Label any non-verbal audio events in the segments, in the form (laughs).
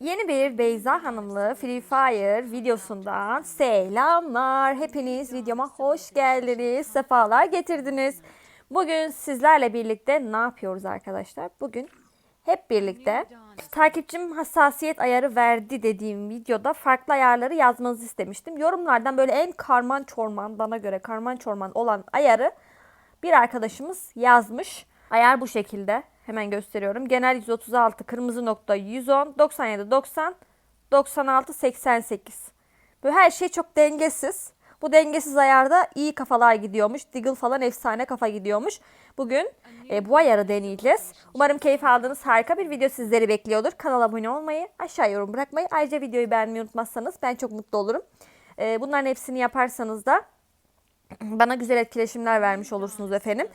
Yeni bir Beyza Hanımlı Free Fire videosundan selamlar. Hepiniz videoma hoş geldiniz, sefalar getirdiniz. Bugün sizlerle birlikte ne yapıyoruz arkadaşlar? Bugün hep birlikte takipçim hassasiyet ayarı verdi dediğim videoda farklı ayarları yazmanızı istemiştim. Yorumlardan böyle en karman çorman bana göre karman çorman olan ayarı bir arkadaşımız yazmış. Ayar bu şekilde. Hemen gösteriyorum. Genel 136, kırmızı nokta 110, 97, 90, 96, 88. Böyle her şey çok dengesiz. Bu dengesiz ayarda iyi kafalar gidiyormuş. Diggle falan efsane kafa gidiyormuş. Bugün e, bu ayarı deneyeceğiz. Umarım keyif aldığınız harika bir video sizleri bekliyordur. Kanala abone olmayı, aşağı yorum bırakmayı, ayrıca videoyu beğenmeyi unutmazsanız ben çok mutlu olurum. E, bunların hepsini yaparsanız da (clears throat) bana güzel etkileşimler vermiş olursunuz efendim.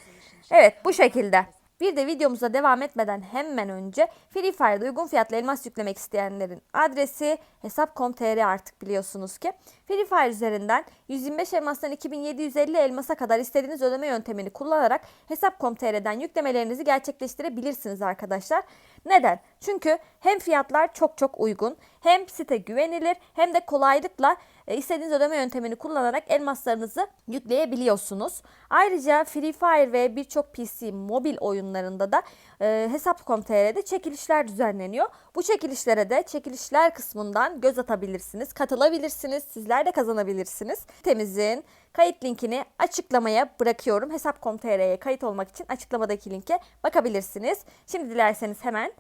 Evet bu şekilde. Bir de videomuza devam etmeden hemen önce Free Fire'da uygun fiyatlı elmas yüklemek isteyenlerin adresi hesap.com.tr artık biliyorsunuz ki. Free Fire üzerinden 125 elmastan 2750 elmasa kadar istediğiniz ödeme yöntemini kullanarak hesap.com.tr'den yüklemelerinizi gerçekleştirebilirsiniz arkadaşlar. Neden? Çünkü hem fiyatlar çok çok uygun, hem site güvenilir, hem de kolaylıkla e, istediğiniz ödeme yöntemini kullanarak elmaslarınızı yükleyebiliyorsunuz. Ayrıca Free Fire ve birçok PC mobil oyunlarında da e, Hesap.com.tr'de çekilişler düzenleniyor. Bu çekilişlere de çekilişler kısmından göz atabilirsiniz, katılabilirsiniz, sizler de kazanabilirsiniz. Sitemizin kayıt linkini açıklamaya bırakıyorum. Hesap.com.tr'ye kayıt olmak için açıklamadaki linke bakabilirsiniz. Şimdi dilerseniz hemen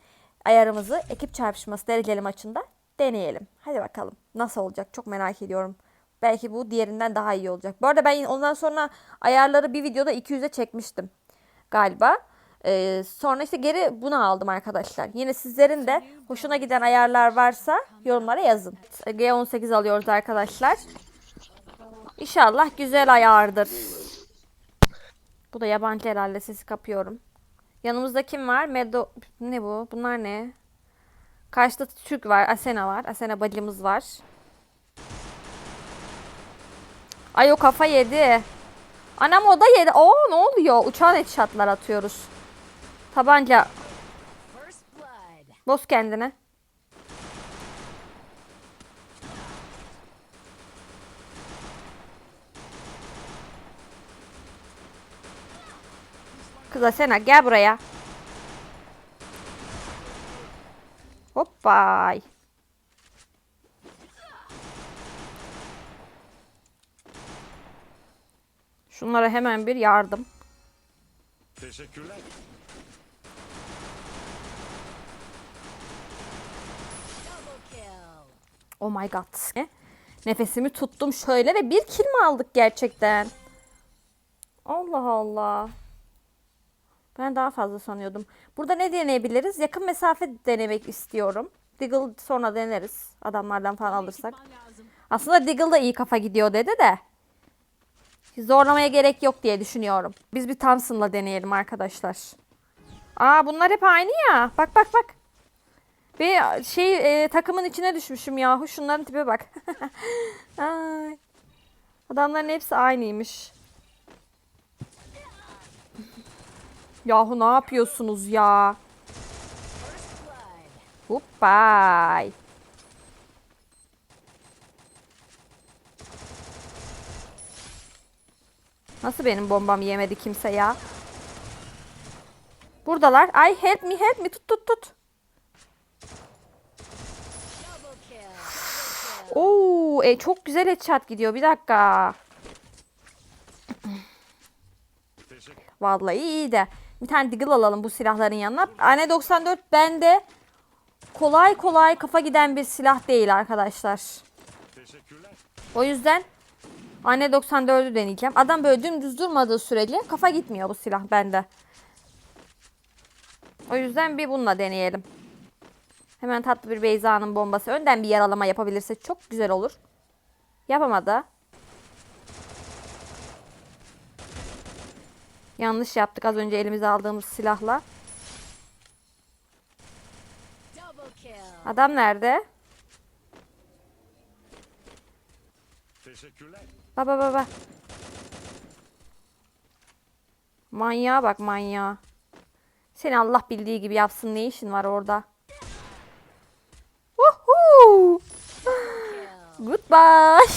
ayarımızı ekip çarpışması dereceli maçında deneyelim. Hadi bakalım nasıl olacak çok merak ediyorum. Belki bu diğerinden daha iyi olacak. Bu arada ben ondan sonra ayarları bir videoda 200'e çekmiştim galiba. Ee, sonra işte geri bunu aldım arkadaşlar. Yine sizlerin de hoşuna giden ayarlar varsa yorumlara yazın. G18 alıyoruz arkadaşlar. İnşallah güzel ayardır. Bu da yabancı herhalde sesi kapıyorum. Yanımızda kim var? Medo... Ne bu? Bunlar ne? Karşıda Türk var. Asena var. Asena bacımız var. Ay o kafa yedi. Anam o da yedi. Oo ne oluyor? Uçağın headshotlar atıyoruz. Tabanca. Boz kendine. Kız Asena gel buraya. Hoppay. Şunlara hemen bir yardım. Teşekkürler. Oh my god. Ne? Nefesimi tuttum şöyle ve bir kill mi aldık gerçekten? Allah Allah. Ben daha fazla sanıyordum. Burada ne deneyebiliriz? Yakın mesafe denemek istiyorum. Diggle sonra deneriz. Adamlardan falan alırsak. Aslında Diggle da iyi kafa gidiyor dedi de. Zorlamaya gerek yok diye düşünüyorum. Biz bir Thompson'la deneyelim arkadaşlar. Aa bunlar hep aynı ya. Bak bak bak. Bir şey e, takımın içine düşmüşüm yahu. Şunların tipe bak. (laughs) Ay. Adamların hepsi aynıymış. Yahu ne yapıyorsunuz ya? Huppay. Nasıl benim bombam yemedi kimse ya? Buradalar. Ay help me help me tut tut tut. Oo, e, çok güzel headshot gidiyor. Bir dakika. Vallahi iyi de. Bir tane Deagle alalım bu silahların yanına. Ane 94 bende kolay kolay kafa giden bir silah değil arkadaşlar. O yüzden Ane 94'ü deneyeceğim. Adam böyle dümdüz durmadığı sürece kafa gitmiyor bu silah bende. O yüzden bir bununla deneyelim. Hemen tatlı bir Beyza'nın bombası. Önden bir yaralama yapabilirse çok güzel olur. Yapamadı. Yanlış yaptık az önce elimize aldığımız silahla. Adam nerede? Teşekkürler. Baba baba. Manyağa bak manyağa. Seni Allah bildiği gibi yapsın ne işin var orada? Huh! (laughs) Bay.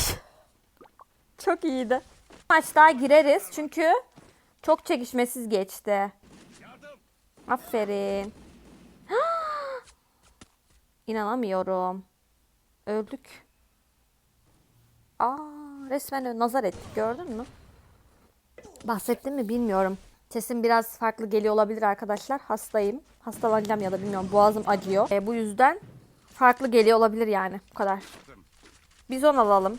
Çok iyiydi. Maç daha gireriz çünkü çok çekişmesiz geçti. Aferin. (gasps) İnanamıyorum. Öldük. Aa, resmen nazar ettik gördün mü? Bahsettim mi bilmiyorum. Sesim biraz farklı geliyor olabilir arkadaşlar. Hastayım. Hastalanacağım ya da bilmiyorum. Boğazım acıyor. E, bu yüzden farklı geliyor olabilir yani. Bu kadar. Bizon alalım.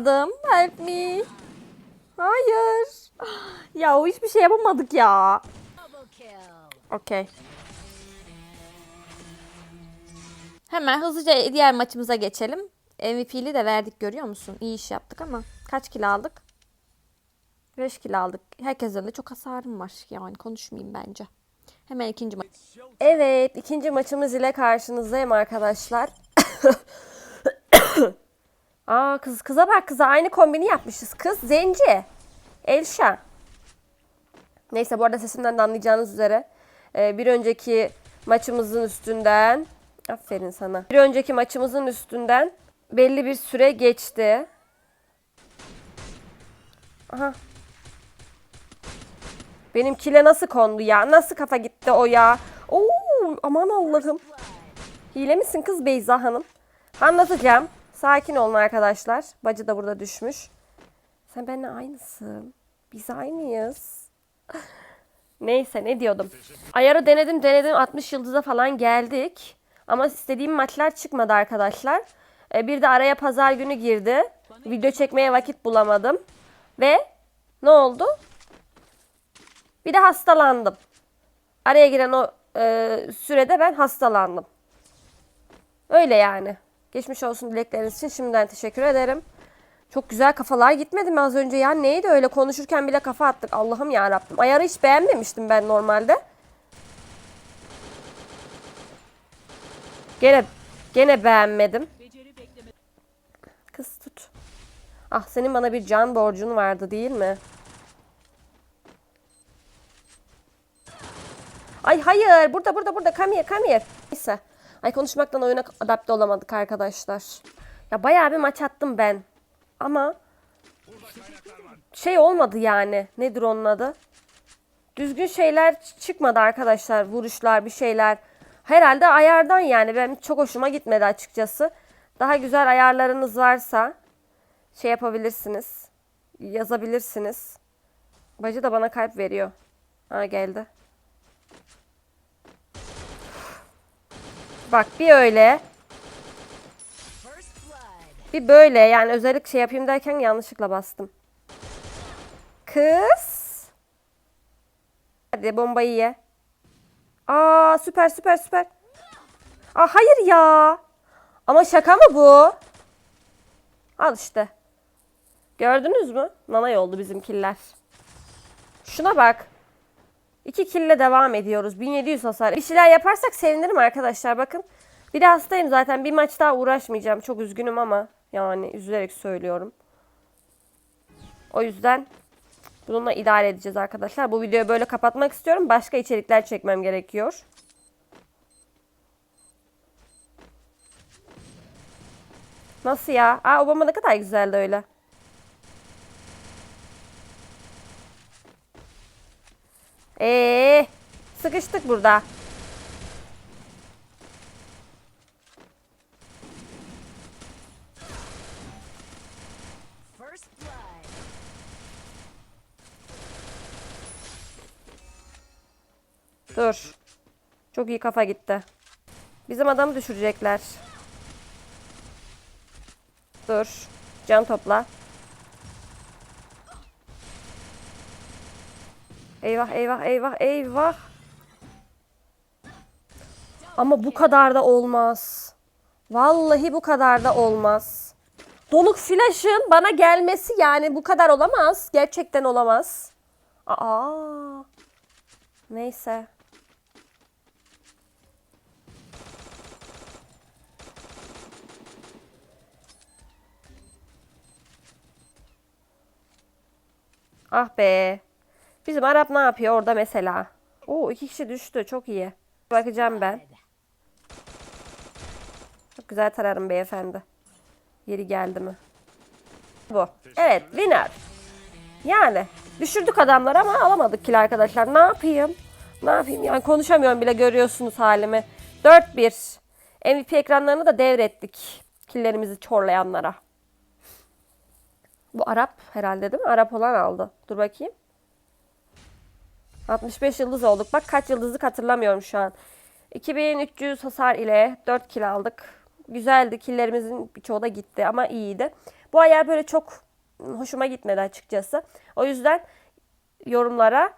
Adım help me. Hayır. Ya o hiçbir şey yapamadık ya. Okey. Hemen hızlıca diğer maçımıza geçelim. MVP'li de verdik görüyor musun? İyi iş yaptık ama kaç kilo aldık? 5 kilo aldık. Herkesin de çok hasarım var. Yani konuşmayayım bence. Hemen ikinci maç. Evet, ikinci maçımız ile karşınızdayım arkadaşlar. (laughs) Aa kız kıza bak kıza aynı kombini yapmışız. Kız zenci. Elşa. Neyse bu arada sesimden de anlayacağınız üzere e, bir önceki maçımızın üstünden aferin sana. Bir önceki maçımızın üstünden belli bir süre geçti. Aha. Benimkile nasıl kondu ya? Nasıl kafa gitti o ya? Oo, aman Allah'ım. Hile misin kız Beyza Hanım? Anlatacağım. Sakin olun arkadaşlar. Bacı da burada düşmüş. Sen benimle aynısın. Biz aynıyız. (laughs) Neyse ne diyordum. Ayarı denedim denedim 60 yıldıza falan geldik. Ama istediğim maçlar çıkmadı arkadaşlar. Ee, bir de araya pazar günü girdi. Video çekmeye vakit bulamadım. Ve ne oldu? Bir de hastalandım. Araya giren o e, sürede ben hastalandım. Öyle yani. Geçmiş olsun dilekleriniz için şimdiden teşekkür ederim. Çok güzel kafalar gitmedi mi az önce ya? Neydi öyle konuşurken bile kafa attık. Allah'ım ya Rabbim. Ayarı hiç beğenmemiştim ben normalde. Gene gene beğenmedim. Kız tut. Ah senin bana bir can borcun vardı değil mi? Ay hayır. Burada burada burada. Come here come here. Neyse. Ay konuşmaktan oyuna adapte olamadık arkadaşlar. Ya bayağı bir maç attım ben. Ama şey olmadı yani. Nedir onun adı? Düzgün şeyler çıkmadı arkadaşlar. Vuruşlar bir şeyler. Herhalde ayardan yani. Benim çok hoşuma gitmedi açıkçası. Daha güzel ayarlarınız varsa şey yapabilirsiniz. Yazabilirsiniz. Bacı da bana kalp veriyor. Ha geldi. Bak bir öyle. Bir böyle yani özellik şey yapayım derken yanlışlıkla bastım. Kız. Hadi bombayı ye. Aa süper süper süper. Aa hayır ya. Ama şaka mı bu? Al işte. Gördünüz mü? Nanay oldu bizim killer. Şuna bak. İki kille devam ediyoruz. 1700 hasar. Bir şeyler yaparsak sevinirim arkadaşlar. Bakın. Bir de hastayım zaten. Bir maç daha uğraşmayacağım. Çok üzgünüm ama. Yani üzülerek söylüyorum. O yüzden bununla idare edeceğiz arkadaşlar. Bu videoyu böyle kapatmak istiyorum. Başka içerikler çekmem gerekiyor. Nasıl ya? Aa Obama ne kadar güzeldi öyle. Ee, sıkıştık burada. Dur. Çok iyi kafa gitti. Bizim adamı düşürecekler. Dur. Can topla. Eyvah eyvah eyvah eyvah. Ama bu kadar da olmaz. Vallahi bu kadar da olmaz. Donuk flash'ın bana gelmesi yani bu kadar olamaz. Gerçekten olamaz. Aa. Neyse. Ah be. Bizim Arap ne yapıyor orada mesela? Oo iki kişi düştü. Çok iyi. Bakacağım ben. güzel tararım beyefendi. Yeri geldi mi? Bu. Evet winner. Yani düşürdük adamları ama alamadık kill arkadaşlar. Ne yapayım? Ne yapayım? Yani konuşamıyorum bile görüyorsunuz halimi. 4-1. MVP ekranlarını da devrettik. Killlerimizi çorlayanlara. Bu Arap herhalde değil mi? Arap olan aldı. Dur bakayım. 65 yıldız olduk. Bak kaç yıldızlık hatırlamıyorum şu an. 2300 hasar ile 4 kill aldık. Güzeldi. Killerimizin birçoğu da gitti ama iyiydi. Bu ayar böyle çok hoşuma gitmedi açıkçası. O yüzden yorumlara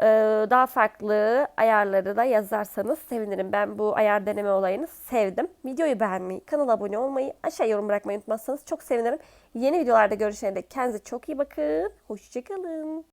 e, daha farklı ayarları da yazarsanız sevinirim. Ben bu ayar deneme olayını sevdim. Videoyu beğenmeyi, kanala abone olmayı, aşağı yorum bırakmayı unutmazsanız çok sevinirim. Yeni videolarda görüşene dek kendinize çok iyi bakın. Hoşçakalın.